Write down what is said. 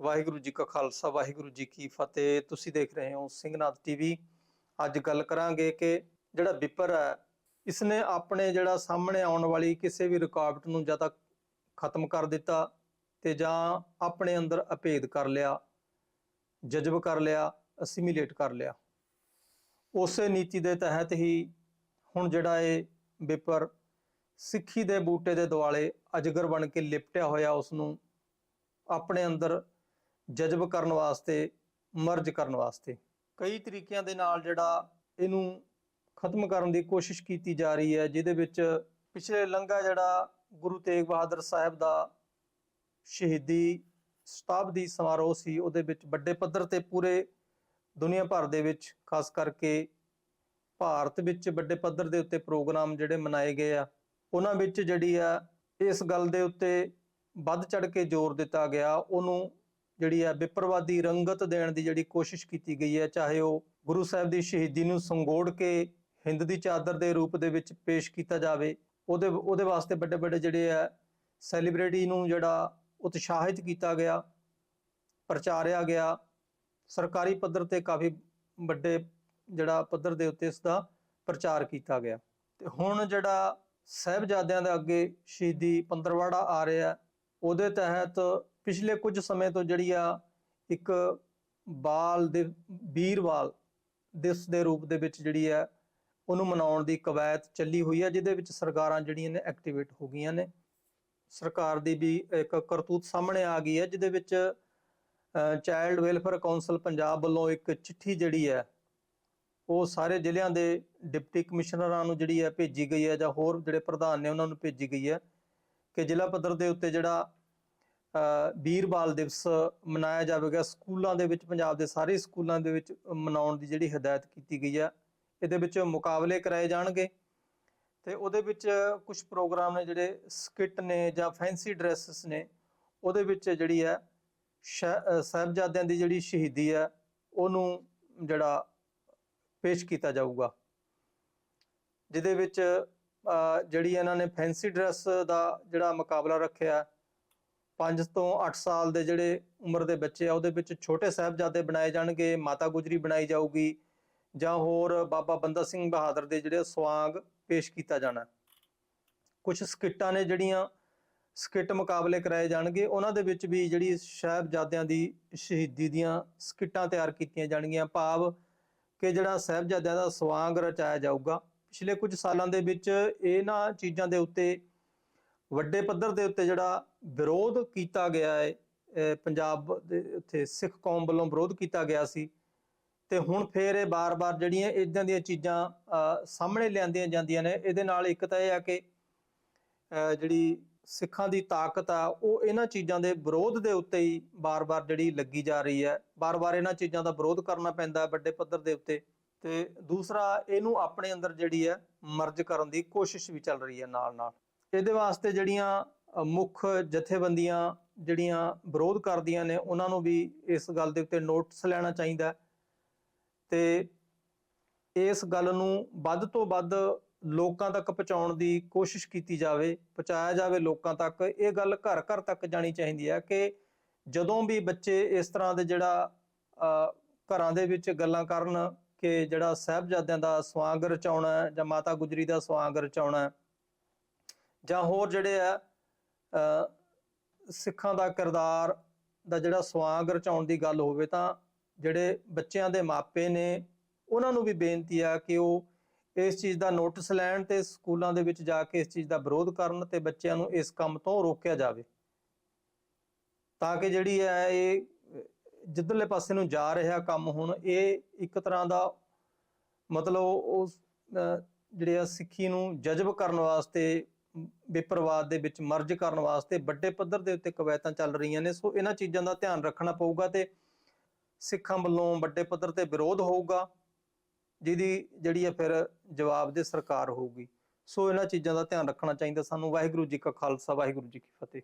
ਵਾਹਿਗੁਰੂ ਜੀ ਕਾ ਖਾਲਸਾ, ਵਾਹਿਗੁਰੂ ਜੀ ਕੀ ਫਤਿਹ। ਤੁਸੀਂ ਦੇਖ ਰਹੇ ਹੋ ਸਿੰਘਨਾਥ ਟੀਵੀ। ਅੱਜ ਗੱਲ ਕਰਾਂਗੇ ਕਿ ਜਿਹੜਾ ਵਿਪਰ ਹੈ, ਇਸਨੇ ਆਪਣੇ ਜਿਹੜਾ ਸਾਹਮਣੇ ਆਉਣ ਵਾਲੀ ਕਿਸੇ ਵੀ ਰੁਕਾਵਟ ਨੂੰ ਜਾਂ ਤਾਂ ਖਤਮ ਕਰ ਦਿੱਤਾ ਤੇ ਜਾਂ ਆਪਣੇ ਅੰਦਰ ਅਭੇਦ ਕਰ ਲਿਆ, ਜਜ਼ਬ ਕਰ ਲਿਆ, ਅਸਿਮੀਲੇਟ ਕਰ ਲਿਆ। ਉਸੇ ਨੀਤੀ ਦੇ ਤਹਿਤ ਹੀ ਹੁਣ ਜਿਹੜਾ ਇਹ ਵਿਪਰ ਸਿੱਖੀ ਦੇ ਬੂਟੇ ਦੇ ਦੁਆਲੇ ਅਜਗਰ ਬਣ ਕੇ ਲਿਪਟਿਆ ਹੋਇਆ ਉਸ ਨੂੰ ਆਪਣੇ ਅੰਦਰ ਜਜ਼ਬ ਕਰਨ ਵਾਸਤੇ, ਮਰਜ ਕਰਨ ਵਾਸਤੇ। ਕਈ ਤਰੀਕਿਆਂ ਦੇ ਨਾਲ ਜਿਹੜਾ ਇਹਨੂੰ ਖਤਮ ਕਰਨ ਦੀ ਕੋਸ਼ਿਸ਼ ਕੀਤੀ ਜਾ ਰਹੀ ਹੈ, ਜਿਹਦੇ ਵਿੱਚ ਪਿਛਲੇ ਲੰਘਾ ਜਿਹੜਾ ਗੁਰੂ ਤੇਗ ਬਹਾਦਰ ਸਾਹਿਬ ਦਾ ਸ਼ਹੀਦੀ ਸ਼ਤਾਬਦੀ ਸਮਾਰੋਹ ਸੀ, ਉਹਦੇ ਵਿੱਚ ਵੱਡੇ ਪੱਧਰ ਤੇ ਪੂਰੇ ਦੁਨੀਆ ਭਰ ਦੇ ਵਿੱਚ, ਖਾਸ ਕਰਕੇ ਭਾਰਤ ਵਿੱਚ ਵੱਡੇ ਪੱਧਰ ਦੇ ਉੱਤੇ ਪ੍ਰੋਗਰਾਮ ਜਿਹੜੇ ਮਨਾਏ ਗਏ ਆ, ਉਹਨਾਂ ਵਿੱਚ ਜਿਹੜੀ ਆ, ਇਸ ਗੱਲ ਦੇ ਉੱਤੇ ਵੱਧ ਚੜ ਕੇ ਜ਼ੋਰ ਦਿੱਤਾ ਗਿਆ, ਉਹਨੂੰ ਜਿਹੜੀ ਹੈ ਵਿਪਰਵਾਦੀ ਰੰਗਤ ਦੇਣ ਦੀ ਜਿਹੜੀ ਕੋਸ਼ਿਸ਼ ਕੀਤੀ ਗਈ ਹੈ, ਚਾਹੇ ਉਹ ਗੁਰੂ ਸਾਹਿਬ ਦੀ ਸ਼ਹੀਦੀ ਨੂੰ ਸੰਗੋੜ ਕੇ ਹਿੰਦ ਦੀ ਚਾਦਰ ਦੇ ਰੂਪ ਦੇ ਵਿੱਚ ਪੇਸ਼ ਕੀਤਾ ਜਾਵੇ, ਉਹਦੇ ਉਹਦੇ ਵਾਸਤੇ ਵੱਡੇ ਵੱਡੇ ਜਿਹੜੇ ਆ ਸੈਲੀਬ੍ਰਿਟੀ ਨੂੰ ਜਿਹੜਾ ਉਤਸ਼ਾਹਿਤ ਕੀਤਾ ਗਿਆ, ਪ੍ਰਚਾਰਿਆ ਗਿਆ, ਸਰਕਾਰੀ ਪੱਧਰ ਤੇ ਕਾਫੀ ਵੱਡੇ ਜਿਹੜਾ ਪੱਧਰ ਦੇ ਉੱਤੇ ਇਸ ਦਾ ਪ੍ਰਚਾਰ ਕੀਤਾ ਗਿਆ। ਤੇ ਹੁਣ ਜਿਹੜਾ ਸਹਿਬਜ਼ਾਦਿਆਂ ਦੇ ਅੱਗੇ ਸ਼ਹੀਦੀ ਪੰਦਰਵਾੜਾ ਆ ਰਿਹਾ, ਉਹਦੇ ਤਹਿਤ ਪਿਛਲੇ ਕੁਝ ਸਮੇਂ ਤੋਂ ਜਿਹੜੀ ਆ ਇੱਕ ਬਾਲ ਦੇ ਵੀਰਵਾਲ ਦਿਵਸ ਦੇ ਰੂਪ ਦੇ ਵਿੱਚ ਜਿਹੜੀ ਹੈ ਉਹਨੂੰ ਮਨਾਉਣ ਦੀ ਕਵਾਇਤ ਚੱਲੀ ਹੋਈ ਹੈ ਜਿਹਦੇ ਵਿੱਚ ਸਰਕਾਰਾਂ ਜਿਹੜੀਆਂ ਨੇ ਐਕਟੀਵੇਟ ਹੋ ਗਈਆਂ ਨੇ। ਸਰਕਾਰ ਦੀ ਵੀ ਇੱਕ ਕਰਤੂਤ ਸਾਹਮਣੇ ਆ ਗਈ ਹੈ ਜਿਹਦੇ ਵਿੱਚ ਚਾਈਲਡ ਵੈਲਫੇਅਰ ਕਾਉਂਸਲ ਪੰਜਾਬ ਵੱਲੋਂ ਇੱਕ ਚਿੱਠੀ ਜਿਹੜੀ ਹੈ ਉਹ ਸਾਰੇ ਜ਼ਿਲ੍ਹਿਆਂ ਦੇ ਡਿਪਟੀ ਕਮਿਸ਼ਨਰਾਂ ਨੂੰ ਜਿਹੜੀ ਹੈ ਭੇਜੀ ਗਈ ਹੈ ਜਾਂ ਹੋਰ ਜਿਹੜੇ ਪ੍ਰਧਾਨ ਨੇ ਉਹਨਾਂ ਨੂੰ ਭੇਜੀ ਗਈ ਹੈ ਕਿ ਜ਼ਿਲ੍ਹਾ ਪੱਧਰ ਦੇ ਉੱਤੇ ਜਿਹੜਾ ਅ, ਵੀਰ ਬਾਲ ਦਿਵਸ ਮਨਾਇਆ ਜਾਵੇਗਾ। ਸਕੂਲਾਂ ਦੇ ਵਿੱਚ ਪੰਜਾਬ ਦੇ ਸਾਰੇ ਸਕੂਲਾਂ ਦੇ ਵਿੱਚ ਮਨਾਉਣ ਦੀ ਜਿਹੜੀ ਹਦਾਇਤ ਕੀਤੀ ਗਈ ਹੈ ਇਹਦੇ ਵਿੱਚ ਮੁਕਾਬਲੇ ਕਰਾਏ ਜਾਣਗੇ ਤੇ ਉਹਦੇ ਵਿੱਚ ਕੁਝ ਪ੍ਰੋਗਰਾਮ ਨੇ ਜਿਹੜੇ ਸਕਿੱਟ ਨੇ ਜਾਂ ਫੈਂਸੀ ਡਰੈਸਸ ਨੇ ਉਹਦੇ ਵਿੱਚ ਜਿਹੜੀ ਹੈ ਸ਼ਹ- ਸਾਹਿਬਜ਼ਾਦਿਆਂ ਦੀ ਜਿਹੜੀ ਸ਼ਹੀਦੀ ਹੈ ਉਹਨੂੰ ਜਿਹੜਾ ਪੇਸ਼ ਕੀਤਾ ਜਾਊਗਾ। ਜਿਹਦੇ ਵਿੱਚ ਜਿਹੜੀ ਇਹਨਾਂ ਨੇ ਫੈਂਸੀ ਡਰੈਸ ਦਾ ਜਿਹੜਾ ਮੁਕਾਬਲਾ ਰੱਖਿਆ 5 ਤੋਂ 8 ਸਾਲ ਦੇ ਜਿਹੜੇ ਉਮਰ ਦੇ ਬੱਚੇ ਆ, ਉਹਦੇ ਵਿੱਚ ਛੋਟੇ ਸਾਹਿਬਜ਼ਾਦੇ ਬਣਾਏ ਜਾਣਗੇ, ਮਾਤਾ ਗੁਜਰੀ ਬਣਾਈ ਜਾਊਗੀ ਜਾਂ ਹੋਰ ਬਾਬਾ ਬੰਦਾ ਸਿੰਘ ਬਹਾਦਰ ਦੇ ਜਿਹੜੇ ਸਵਾਂਗ ਪੇਸ਼ ਕੀਤਾ ਜਾਣਾ। ਕੁਝ ਸਕਿੱਟਾਂ ਨੇ ਜਿਹੜੀਆਂ ਸਕਿੱਟ ਮੁਕਾਬਲੇ ਕਰਾਏ ਜਾਣਗੇ, ਉਹਨਾਂ ਦੇ ਵਿੱਚ ਵੀ ਜਿਹੜੀ ਸਾਹਿਬਜ਼ਾਦਿਆਂ ਦੀ ਸ਼ਹੀਦੀ ਦੀਆਂ ਸਕਿੱਟਾਂ ਤਿਆਰ ਕੀਤੀਆਂ ਜਾਣਗੀਆਂ, ਭਾਵ ਕਿ ਜਿਹੜਾ ਸਾਹਿਬਜ਼ਾਦਿਆਂ ਦਾ ਸਵਾਂਗ ਰਚਾਇਆ ਜਾਊਗਾ। ਪਿਛਲੇ ਕੁਝ ਸਾਲਾਂ ਦੇ ਵਿੱਚ ਇਹਨਾਂ ਚੀਜ਼ਾਂ ਦੇ ਉੱਤੇ ਵੱਡੇ ਪੱਧਰ ਦੇ ਉੱਤੇ ਜਿਹੜਾ ਵਿਰੋਧ ਕੀਤਾ ਗਿਆ ਹੈ ਪੰਜਾਬ ਦੇ ਉੱਥੇ ਸਿੱਖ ਕੌਮ ਵੱਲੋਂ ਵਿਰੋਧ ਕੀਤਾ ਗਿਆ ਸੀ ਤੇ ਹੁਣ ਫੇਰ ਇਹ ਬਾਰ-ਬਾਰ ਜਿਹੜੀਆਂ ਇਦਾਂ ਦੀਆਂ ਚੀਜ਼ਾਂ ਸਾਹਮਣੇ ਲਿਆਂਦੀਆਂ ਜਾਂਦੀਆਂ ਨੇ, ਇਹਦੇ ਨਾਲ ਇੱਕ ਤਾਂ ਇਹ ਆ ਕਿ ਜਿਹੜੀ ਸਿੱਖਾਂ ਦੀ ਤਾਕਤ ਆ, ਉਹ ਇਹਨਾਂ ਚੀਜ਼ਾਂ ਦੇ ਵਿਰੋਧ ਦੇ ਉੱਤੇ ਹੀ ਬਾਰ-ਬਾਰ ਜਿਹੜੀ ਲੱਗੀ ਜਾ ਰਹੀ ਹੈ। ਬਾਰ-ਬਾਰ ਇਹਨਾਂ ਚੀਜ਼ਾਂ ਦਾ ਵਿਰੋਧ ਕਰਨਾ ਪੈਂਦਾ ਵੱਡੇ ਪੱਧਰ ਦੇ ਉੱਤੇ ਤੇ ਦੂਸਰਾ ਇਹਨੂੰ ਆਪਣੇ ਅੰਦਰ ਜਿਹੜੀ ਹੈ ਮਰਜ ਕਰਨ ਦੀ ਕੋਸ਼ਿਸ਼ ਵੀ ਚੱਲ ਰਹੀ ਹੈ ਨਾਲ-ਨਾਲ। ਇਹਦੇ ਵਾਸਤੇ ਜਿਹੜੀਆਂ ਮੁੱਖ ਜਥੇਬੰਦੀਆਂ ਜਿਹੜੀਆਂ ਵਿਰੋਧ ਕਰਦੀਆਂ ਨੇ, ਉਹਨਾਂ ਨੂੰ ਵੀ ਇਸ ਗੱਲ ਦੇ ਉੱਤੇ ਨੋਟਿਸ ਲੈਣਾ ਚਾਹੀਦਾ ਹੈ। ਤੇ ਇਸ ਗੱਲ ਨੂੰ ਵੱਧ ਤੋਂ ਵੱਧ ਲੋਕਾਂ ਤੱਕ ਪਹੁੰਚਾਉਣ ਦੀ ਕੋਸ਼ਿਸ਼ ਕੀਤੀ ਜਾਵੇ, ਪਹੁੰਚਾਇਆ ਜਾਵੇ ਲੋਕਾਂ ਤੱਕ, ਇਹ ਗੱਲ ਘਰ ਘਰ ਤੱਕ ਜਾਣੀ ਚਾਹੀਦੀ ਹੈ ਕਿ ਜਦੋਂ ਵੀ ਬੱਚੇ ਇਸ ਤਰ੍ਹਾਂ ਦੇ ਜਿਹੜਾ ਘਰਾਂ ਦੇ ਵਿੱਚ ਗੱਲਾਂ ਕਰਨ ਕਿ ਜਿਹੜਾ ਸਾਹਿਬਜ਼ਾਦਿਆਂ ਦਾ ਸਵਾਂਗ ਰਚਾਉਣਾ ਜਾਂ ਮਾਤਾ ਗੁਜਰੀ ਦਾ ਸਵਾਂਗ ਰਚਾਉਣਾ ਜਾਂ ਹੋਰ ਜਿਹੜੇ ਆ ਸਿੱਖਾਂ ਦਾ ਕਿਰਦਾਰ ਦਾ ਜਿਹੜਾ ਸਵਾਂਗ ਰਚਾਉਣ ਦੀ ਗੱਲ ਹੋਵੇ ਤਾਂ ਜਿਹੜੇ ਬੱਚਿਆਂ ਦੇ ਮਾਪੇ ਨੇ, ਉਹਨਾਂ ਨੂੰ ਵੀ ਬੇਨਤੀ ਆ ਕਿ ਉਹ ਇਸ ਚੀਜ਼ ਦਾ ਨੋਟਿਸ ਲੈਣ ਤੇ ਸਕੂਲਾਂ ਦੇ ਵਿੱਚ ਜਾ ਕੇ ਇਸ ਚੀਜ਼ ਦਾ ਵਿਰੋਧ ਕਰਨ ਤੇ ਬੱਚਿਆਂ ਨੂੰ ਇਸ ਕੰਮ ਤੋਂ ਰੋਕਿਆ ਜਾਵੇ। ਤਾਂ ਕਿ ਜਿਹੜੀ ਹੈ ਇਹ ਜਿੱਧਰਲੇ ਪਾਸੇ ਨੂੰ ਜਾ ਰਿਹਾ ਕੰਮ ਹੁਣ, ਇਹ ਇੱਕ ਤਰ੍ਹਾਂ ਦਾ ਮਤਲਬ ਉਸ ਜਿਹੜੇ ਆ ਸਿੱਖੀ ਨੂੰ ਜਜ਼ਬ ਕਰਨ ਵਾਸਤੇ ਬੇਪਰਵਾਦ ਦੇ ਵਿੱਚ ਮਰਜ ਕਰਨ ਵਾਸਤੇ ਵੱਡੇ ਪੱਧਰ ਦੇ ਉੱਤੇ ਕਵਾਇਤਾਂ ਚੱਲ ਰਹੀਆਂ ਨੇ, ਸੋ ਇਹਨਾਂ ਚੀਜ਼ਾਂ ਦਾ ਧਿਆਨ ਰੱਖਣਾ ਪਊਗਾ ਤੇ ਸਿੱਖਾਂ ਵੱਲੋਂ ਵੱਡੇ ਪੱਧਰ ਤੇ ਵਿਰੋਧ ਹੋਊਗਾ, ਜਿਹਦੀ ਜਿਹੜੀ ਹੈ ਫਿਰ ਜਵਾਬ ਦੇ ਸਰਕਾਰ ਹੋਊਗੀ। ਸੋ ਇਹਨਾਂ ਚੀਜ਼ਾਂ ਦਾ ਧਿਆਨ ਰੱਖਣਾ ਚਾਹੀਦਾ ਸਾਨੂੰ। ਵਾਹਿਗੁਰੂ ਜੀ ਕਾ ਖਾਲਸਾ, ਵਾਹਿਗੁਰੂ ਜੀ ਕੀ ਫਤਿਹ।